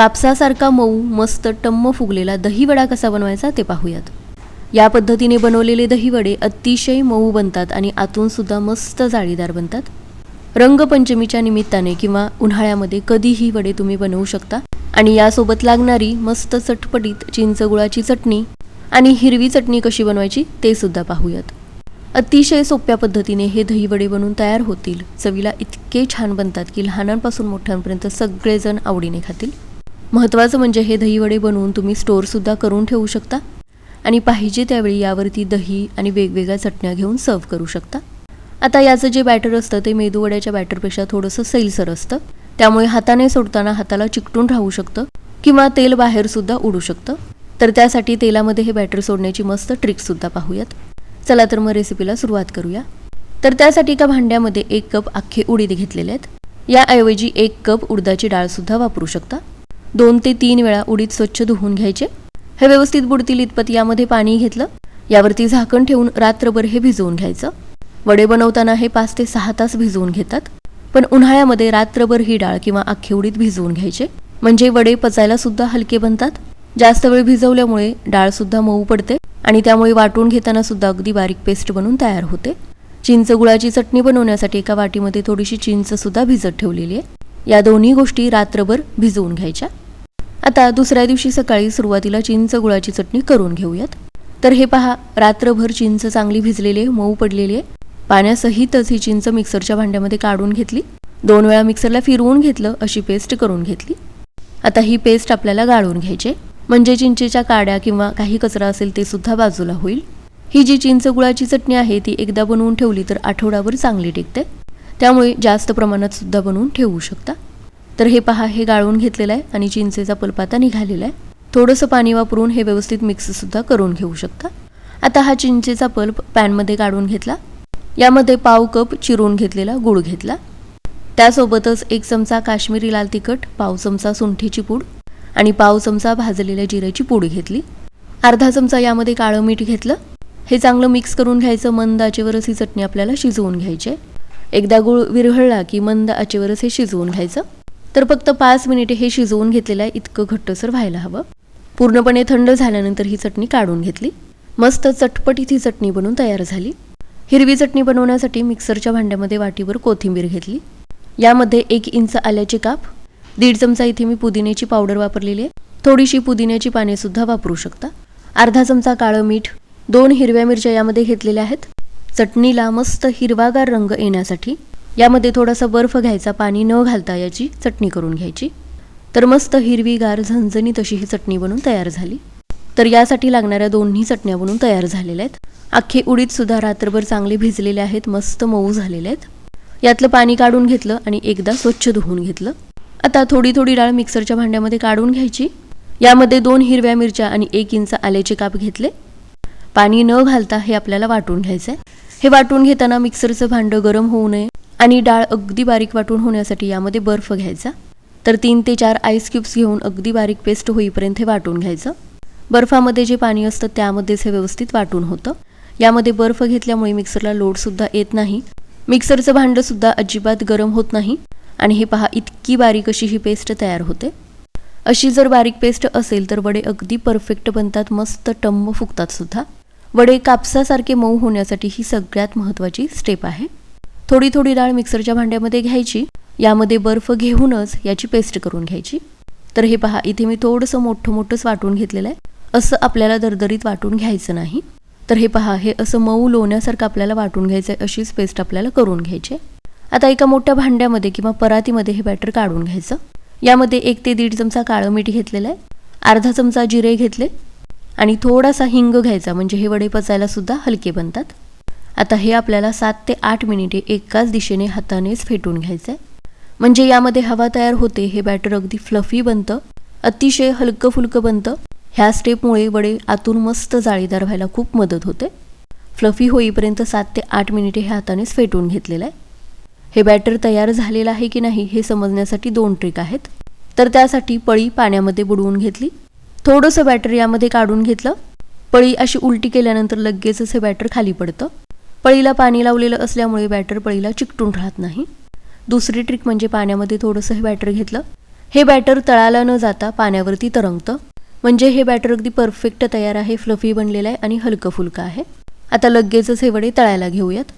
कापसासारखा मऊ मस्त टम्म फुगलेला दहीवडा कसा बनवायचा ते पाहूयात. या पद्धतीने बनवलेले दहीवडे अतिशय मऊ बनतात आणि आतून सुद्धा मस्त जाळीदार बनतात. रंगपंचमीच्या निमित्ताने किंवा उन्हाळ्यामध्ये कधीही वडे तुम्ही बनवू शकता आणि यासोबत लागणारी मस्त चटपटीत चिंच गुळाची चटणी आणि हिरवी चटणी कशी बनवायची ते सुद्धा पाहूयात. अतिशय सोप्या पद्धतीने हे दहीवडे बनवून तयार होतील. चवीला इतके छान बनतात की लहानांपासून मोठ्यांपर्यंत सगळेजण आवडीने खातील. महत्त्वाचं म्हणजे हे दहीवडे बनवून तुम्ही स्टोअरसुद्धा करून ठेवू शकता. आणि पाहिजे त्यावेळी यावरती दही आणि वेगवेगळ्या चटण्या घेऊन सर्व करू शकता. आता याचं जे बॅटर असतं ते मेदूवड्याच्या बॅटरपेक्षा थोडंसं सैलसर असतं. त्यामुळे हाताने सोडताना हाताला चिकटून राहू शकतं किंवा तेल बाहेरसुद्धा उडू शकतं. तर त्यासाठी तेलामध्ये हे बॅटर सोडण्याची मस्त ट्रिकसुद्धा पाहूयात. चला तर मग रेसिपीला सुरुवात करूया. तर त्यासाठी एका भांड्यामध्ये एक कप अख्खे उडीद घेतलेले आहेत. याऐवजी एक कप उडदाची डाळसुद्धा वापरू शकता. दोन ते तीन वेळा उडीद स्वच्छ धुवून घ्यायचे. हे व्यवस्थित बुडतील इतपत यामध्ये पाणी घेतलं. यावरती झाकण ठेवून रात्रभर हे भिजवून घ्यायचं. वडे बनवताना हे पाच ते सहा तास भिजवून घेतात. पण उन्हाळ्यामध्ये रात्रभर ही डाळ किंवा अख्खी उडीद भिजवून घ्यायचे. म्हणजे वडे पचायला सुद्धा हलके बनतात. जास्त वेळ भिजवल्यामुळे डाळ सुद्धा मऊ पडते आणि त्यामुळे वाटून घेताना सुद्धा अगदी बारीक पेस्ट बनून तयार होते. चिंच गुळाची चटणी बनवण्यासाठी एका वाटीमध्ये थोडीशी चिंच सुद्धा भिजत ठेवलेली आहे. या दोन्ही गोष्टी रात्रभर भिजवून घ्यायच्या. आता दुसऱ्या दिवशी सकाळी सुरुवातीला चिंच गुळाची चटणी करून घेऊयात. तर हे पहा रात्रभर चिंच चांगली भिजलेली आहे मऊ पडलेली आहे. पाण्यासहितच ही चिंच मिक्सरच्या भांड्यामध्ये काढून घेतली. दोन वेळा मिक्सरला फिरवून घेतलं अशी पेस्ट करून घेतली. आता ही पेस्ट आपल्याला गाळून घ्यायची म्हणजे चिंचेच्या काड्या किंवा काही कचरा असेल ते सुद्धा बाजूला होईल. ही जी चिंच गुळाची चटणी आहे ती एकदा बनवून ठेवली तर आठवडाभर चांगली टिकते. त्यामुळे जास्त प्रमाणात सुद्धा बनवून ठेवू शकता. तर हे पहा हे गाळून घेतलेलं आहे आणि चिंचेचा पल्प आता निघालेला आहे. थोडंसं पाणी वापरून हे व्यवस्थित मिक्ससुद्धा करून घेऊ शकता. आता हा चिंचेचा पल्प पॅनमध्ये काढून घेतला. यामध्ये पाव कप चिरून घेतलेला गूळ घेतला. त्यासोबतच एक चमचा काश्मीरी लाल तिखट पाव चमचा सुंठीची पूड आणि पाव चमचा भाजलेल्या जिऱ्याची पूड घेतली. अर्धा चमचा यामध्ये काळं मीठ घेतलं. हे चांगलं मिक्स करून घ्यायचं मंद आचेवरच ही चटणी आपल्याला शिजवून घ्यायची आहे. एकदा गूळ विरघळला की मंद आचेवरच हे शिजवून घ्यायचं. तर फक्त पाच मिनिटे हे शिजवून घेतलेलं आहे इतकं घट्टसर व्हायला हवं. पूर्णपणे थंड झाल्यानंतर ही चटणी काढून घेतली. मस्त चटपटीत ही चटणी बनवून तयार झाली. हिरवी चटणी बनवण्यासाठी मिक्सरच्या भांड्यामध्ये वाटीवर कोथिंबीर घेतली. यामध्ये एक इंच आल्याची काप दीड चमचा इथे मी पुदिन्याची पावडर वापरलेली आहे. थोडीशी पुदिन्याची पाने सुद्धा वापरू शकता. अर्धा चमचा काळं मीठ दोन हिरव्या मिरच्या यामध्ये घेतलेल्या आहेत. चटणीला मस्त हिरवागार रंग येण्यासाठी यामध्ये थोडासा बर्फ घ्यायचा पाणी न घालता याची चटणी करून घ्यायची. तर मस्त हिरवीगार झणझणीत अशी ही चटणी बनवून तयार झाली. तर यासाठी लागणाऱ्या दोन्ही चटण्या बनवून तयार झालेल्या आहेत. अख्खे उडीद सुद्धा रात्रभर चांगले भिजलेले आहेत मस्त मऊ झालेले आहेत. यातलं पाणी काढून घेतलं आणि एकदा स्वच्छ धुवून घेतलं. आता थोडी थोडी डाळ मिक्सरच्या भांड्यामध्ये काढून घ्यायची. यामध्ये दोन हिरव्या मिरच्या आणि एक इंच आल्याचे काप घेतले. पाणी न घालता हे आपल्याला वाटून घ्यायचं आहे हे वाटून घेताना मिक्सरचं भांडं गरम होऊ नये आणि डाळ अगदी बारीक वाटून होण्यासाठी यामध्ये बर्फ घ्यायचा. तर तीन ते चार आईस क्यूब्स घेऊन अगदी बारीक पेस्ट होईपर्यंत हे वाटून घ्यायचं. बर्फामध्ये जे पाणी असतं त्यामध्येच हे व्यवस्थित वाटून होतं. यामध्ये बर्फ घेतल्यामुळे मिक्सरला लोडसुद्धा येत नाही. मिक्सरचं भांडंसुद्धा अजिबात गरम होत नाही. आणि हे पहा इतकी बारीक अशी ही पेस्ट तयार होते. अशी जर बारीक पेस्ट असेल तर वडे अगदी परफेक्ट बनतात मस्त टम्म फुगतात सुद्धा. वडे कापसासारखे मऊ होण्यासाठी ही सगळ्यात महत्त्वाची स्टेप आहे. थोडी थोडी डाळ मिक्सरच्या भांड्यामध्ये घ्यायची. यामध्ये बर्फ घेऊनच याची पेस्ट करून घ्यायची. तर हे पहा इथे मी थोडंसं मोठं मोठंच वाटून घेतलेलं आहे. असं आपल्याला दरदरीत वाटून घ्यायचं नाही. तर हे पहा हे असं मऊ लोण्यासारखं आपल्याला वाटून घ्यायचं आहे अशीच पेस्ट आपल्याला करून घ्यायची आता एका मोठ्या भांड्यामध्ये किंवा परातीमध्ये हे बॅटर काढून घ्यायचं. यामध्ये एक ते दीड चमचा काळं मीठ घेतलेलं आहे. अर्धा चमचा जिरे घेतले. आणि थोडासा हिंग घ्यायचा म्हणजे हे वडे पचायला सुद्धा हलके बनतात. आता हे आपल्याला सात ते आठ मिनिटे एकाच दिशेने हातानेच फेटून घ्यायचं आहे म्हणजे यामध्ये हवा तयार होते हे बॅटर अगदी फ्लफी बनतं अतिशय हलकं फुलकं बनतं. ह्या स्टेपमुळे वडे आतून मस्त जाळीदार व्हायला खूप मदत होते. फ्लफी होईपर्यंत सात ते आठ मिनिटे हे हातानेच फेटून घेतलेलं आहे. हे बॅटर तयार झालेलं आहे की नाही हे समजण्यासाठी दोन ट्रिक आहेत. तर त्यासाठी पळी पाण्यामध्ये बुडवून घेतली. थोडंसं बॅटर यामध्ये काढून घेतलं. पळी अशी उलटी केल्यानंतर लगेचच हे बॅटर खाली पडतं. पळीला पाणी लावलेलं असल्यामुळे बॅटर पळीला चिकटून राहत नाही. दुसरी ट्रिक म्हणजे पाण्यामध्ये थोडंसं हे बॅटर घेतलं. हे बॅटर तळाला न जाता पाण्यावरती तरंगतं. म्हणजे हे बॅटर अगदी परफेक्ट तयार आहे फ्लफी बनलेलं आहे आणि हलकं फुलकं आहे. आता लगेचच हे वडे तळायला घेऊयात.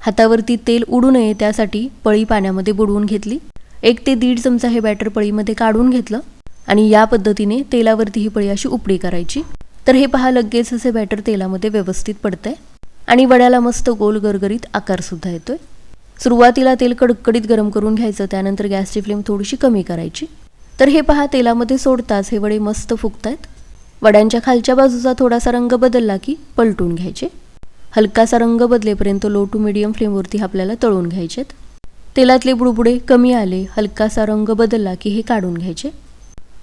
हातावरती तेल उडू नये त्यासाठी पळी पाण्यामध्ये बुडवून घेतली. एक ते दीड चमचा हे बॅटर पळीमध्ये काढून घेतलं. आणि या पद्धतीने तेलावरती ही पळी अशी उपडी करायची. तर हे पहा लगेच असे बॅटर तेलामध्ये व्यवस्थित पडतंय. आणि वड्याला मस्त गोल गरगरीत आकारसुद्धा येतोय. सुरुवातीला तेल कडकडीत गरम करून घ्यायचं त्यानंतर गॅसची फ्लेम थोडीशी कमी करायची. तर हे पहा तेलामध्ये सोडताच हे वडे मस्त फुगतायत. वड्यांच्या खालच्या बाजूचा थोडासा रंग बदलला की पलटून घ्यायचे. हलकासा रंग बदलेपर्यंत लो टू मिडियम फ्लेमवरती आपल्याला तळून घ्यायचेत. तेलातले बुडबुडे कमी आले हलकासा रंग बदलला की हे काढून घ्यायचे.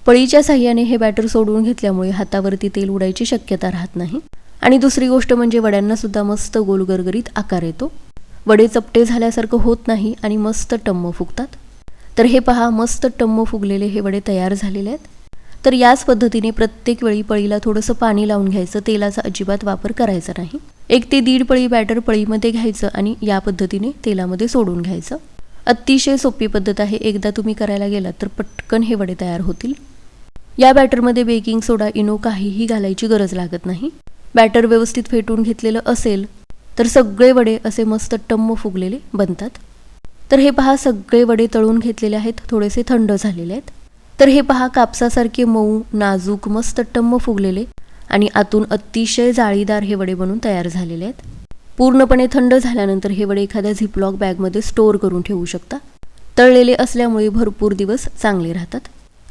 पळीच्या साह्याने हे बॅटर सोडून घेतल्यामुळे हातावरती तेल उडायची शक्यता राहत नाही. आणि दुसरी गोष्ट म्हणजे वड्यांना सुद्धा मस्त गोलगरगरीत आकार येतो. वडे चपटे झाल्यासारखं होत नाही आणि मस्त टम्म फुगतात. तर हे पहा मस्त टम्म फुगलेले हे वडे तयार झालेले आहेत. तर याच पद्धतीने प्रत्येक वेळी पळीला थोडंसं पाणी लावून घ्यायचं तेलाचा अजिबात वापर करायचा नाही. एक ते दीड पळी बॅटर पळीमध्ये घ्यायचं आणि या पद्धतीने तेलामध्ये सोडून घ्यायचं. अतिशय सोपी पद्धत आहे. एकदा तुम्ही करायला गेलात तर पटकन हे वडे तयार होतील. या बॅटरमध्ये बेकिंग सोडा इनो काहीही घालायची गरज लागत नाही. बॅटर व्यवस्थित फेटून घेतलेलं असेल तर सगळे वडे असे मस्त टम्म फुगलेले बनतात. तर हे पहा सगळे वडे तळून घेतलेले आहेत थोडेसे थंड झालेले आहेत. तर हे पहा कापसासारखे मऊ नाजूक मस्त टम्म फुगलेले आणि आतून अतिशय जाळीदार हे वडे बनून तयार झालेले आहेत. पूर्णपणे थंड झाल्यानंतर हे वडे एखाद्या झिपलॉक बॅगमध्ये स्टोअर करून ठेवू शकता. तळलेले असल्यामुळे भरपूर दिवस चांगले राहतात.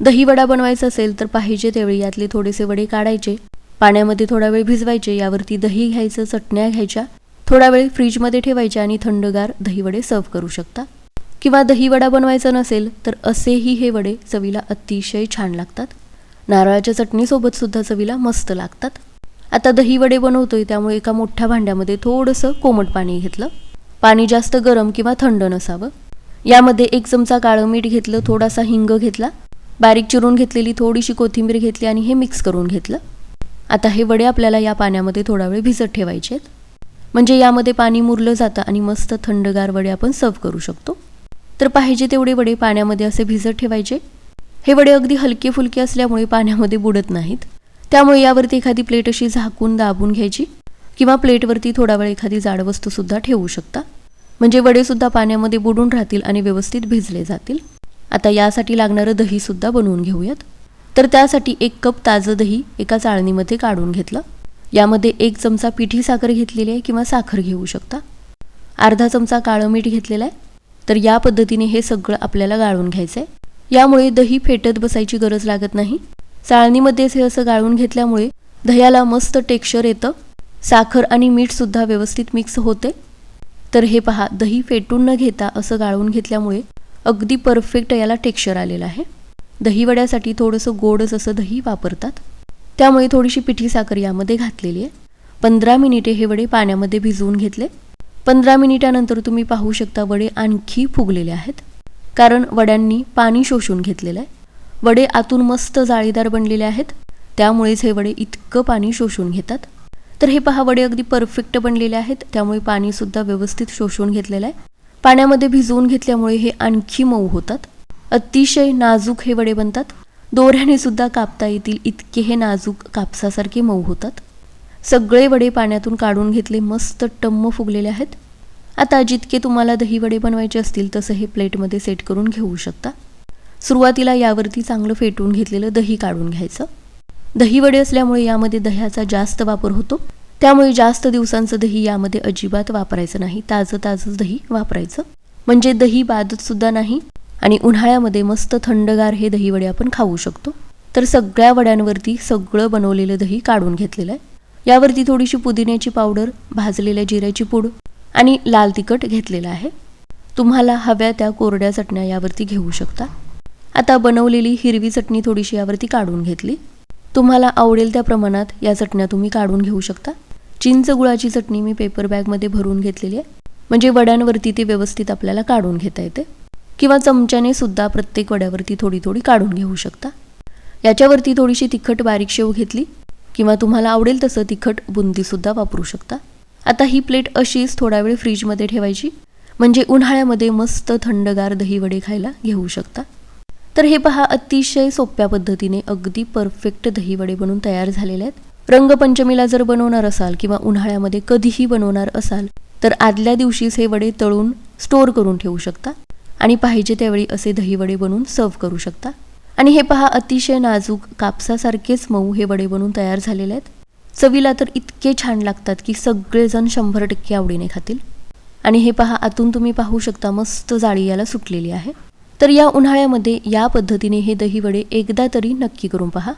दही वडा बनवायचा असेल तर पाहिजे त्यावेळी यातले थोडेसे वडे काढायचे. पाण्यामध्ये थोडा वेळ भिजवायचे. यावरती दही घ्यायचं चटण्या घ्यायच्या. थोडा वेळ फ्रीजमध्ये ठेवायचे आणि थंडगार दही वडे सर्व करू शकता. किंवा दही वडा बनवायचा नसेल तर असेही हे वडे चवीला अतिशय छान लागतात. नारळाच्या चटणीसोबत सुद्धा चवीला मस्त लागतात. आता दही वडे बनवतोय त्यामुळे एका मोठ्या भांड्यामध्ये थोडंसं कोमट पाणी घेतलं. पाणी जास्त गरम किंवा थंड नसावं. यामध्ये एक चमचा काळं मीठ घेतलं थोडासा हिंग घेतला. बारीक चिरून घेतलेली थोडीशी कोथिंबीर घेतली आणि हे मिक्स करून घेतलं. आता हे वडे आपल्याला या पाण्यामध्ये थोडा वेळ भिजत ठेवायचे आहेत. म्हणजे यामध्ये पाणी मुरलं जातं आणि मस्त थंडगार वडे आपण सर्व करू शकतो. तर पाहिजे तेवढे वडे पाण्यामध्ये असे भिजत ठेवायचे. हे वडे अगदी हलके फुलके असल्यामुळे पाण्यामध्ये बुडत नाहीत. त्यामुळे यावरती एखादी प्लेट अशी झाकून दाबून घ्यायची किंवा प्लेटवरती थोडा वेळ एखादी जाड वस्तूसुद्धा ठेवू शकता. म्हणजे वडेसुद्धा पाण्यामध्ये बुडून राहतील आणि व्यवस्थित भिजले जातील. आता यासाठी लागणारं दहीसुद्धा बनवून घेऊयात. तर त्यासाठी एक कप ताजं दही एका चाळणीमध्ये काढून घेतलं. यामध्ये एक चमचा पिठी साखर घेतलेली आहे किंवा साखर घेऊ शकता. अर्धा चमचा काळं मीठ घेतलेलं आहे. तर या पद्धतीने हे सगळं आपल्याला गाळून घ्यायचं आहे यामुळे दही फेटत बसायची गरज लागत नाही. चाळणीमध्येच हे असं गाळून घेतल्यामुळे दह्याला मस्त टेक्स्चर येतं. साखर आणि मीठसुद्धा व्यवस्थित मिक्स होते. तर हे पहा दही फेटून न घेता असं गाळून घेतल्यामुळे अगदी परफेक्ट याला टेक्स्चर आलेलं आहे. दहीवड्यासाठी थोडंसं गोडच असं दही वापरतात. त्यामुळे थोडीशी पिठी साखर यामध्ये घातलेली आहे. पंधरा मिनिटे हे वडे पाण्यामध्ये भिजवून घेतले. पंधरा मिनिटानंतर तुम्ही पाहू शकता वडे आणखी फुगलेले आहेत. कारण वड्यांनी पाणी शोषून घेतलेलं आहे. वडे आतून मस्त जाळीदार बनलेले आहेत. त्यामुळेच हे वडे इतकं पाणी शोषून घेतात. तर हे पहा वडे अगदी परफेक्ट बनलेले आहेत. त्यामुळे पाणीसुद्धा व्यवस्थित शोषून घेतलेलं आहे. पाण्यामध्ये भिजवून घेतल्यामुळे हे आणखी मऊ होतात. अतिशय नाजूक हे वडे बनतात. दोऱ्याने सुद्धा कापता येतील इतके हे नाजूक कापसासारखे मऊ होतात. सगळे वडे पाण्यातून काढून घेतले मस्त टम्म फुगलेले आहेत. आता जितके तुम्हाला दही वडे बनवायचे असतील तसं हे प्लेटमध्ये सेट करून घेऊ शकता. सुरुवातीला यावरती चांगलं फेटून घेतलेलं दही काढून घ्यायचं. दही वडे असल्यामुळे यामध्ये दह्याचा जास्त वापर होतो. त्यामुळे जास्त दिवसांचं दही यामध्ये अजिबात वापरायचं नाही. ताजं ताजंच दही वापरायचं. म्हणजे दही बादत सुद्धा नाही आणि उन्हाळ्यामध्ये मस्त थंडगार हे दहीवडे आपण खाऊ शकतो. तर सगळ्या वड्यांवरती सगळं बनवलेलं दही काढून घेतलेलं आहे. यावरती थोडीशी पुदिन्याची पावडर भाजलेल्या जिऱ्याची पूड आणि लाल तिखट घेतलेलं आहे. तुम्हाला हव्या त्या कोरड्या चटण्या यावरती घेऊ शकता. आता बनवलेली हिरवी चटणी थोडीशी यावरती काढून घेतली. तुम्हाला आवडेल त्या प्रमाणात या चटण्या तुम्ही काढून घेऊ शकता. चिंच गुळाची चटणी मी पेपर बॅगमध्ये भरून घेतलेली आहे. म्हणजे वड्यांवरती ती व्यवस्थित आपल्याला काढून घेता येते. किंवा चमच्याने सुद्धा प्रत्येक वड्यावरती थोडी थोडी काढून घेऊ शकता. याच्यावरती थोडीशी तिखट बारीक शेव घेतली. किंवा तुम्हाला आवडेल तसं तिखट बुंदीसुद्धा वापरू शकता. आता ही प्लेट अशीच थोडा वेळ फ्रीजमध्ये ठेवायची. म्हणजे उन्हाळ्यामध्ये मस्त थंडगार दही वडे खायला घेऊ शकता. तर हे पहा अतिशय सोप्या पद्धतीने अगदी परफेक्ट दहीवडे बनून तयार झालेले आहेत. रंगपंचमीला जर बनवणार असाल किंवा उन्हाळ्यामध्ये कधीही बनवणार असाल तर आदल्या दिवशीच हे वडे तळून स्टोअर करून ठेवू शकता आणि पाहिजे त्यावेळी असे दहीवडे बनवून सर्व करू शकता. आणि हे पहा अतिशय नाजूक कापसासारखेच मऊ हे वडे बनवून तयार झालेले आहेत. चवीला तर इतके छान लागतात की सगळेजण शंभर टक्के आवडीने खातील. आणि हे पहा आतून तुम्ही पाहू शकता मस्त जाळी याला सुटलेली आहे. तर या उन्हाळ्यामध्ये या पद्धतीने हे दहीवडे एकदा तरी नक्की करून पहा.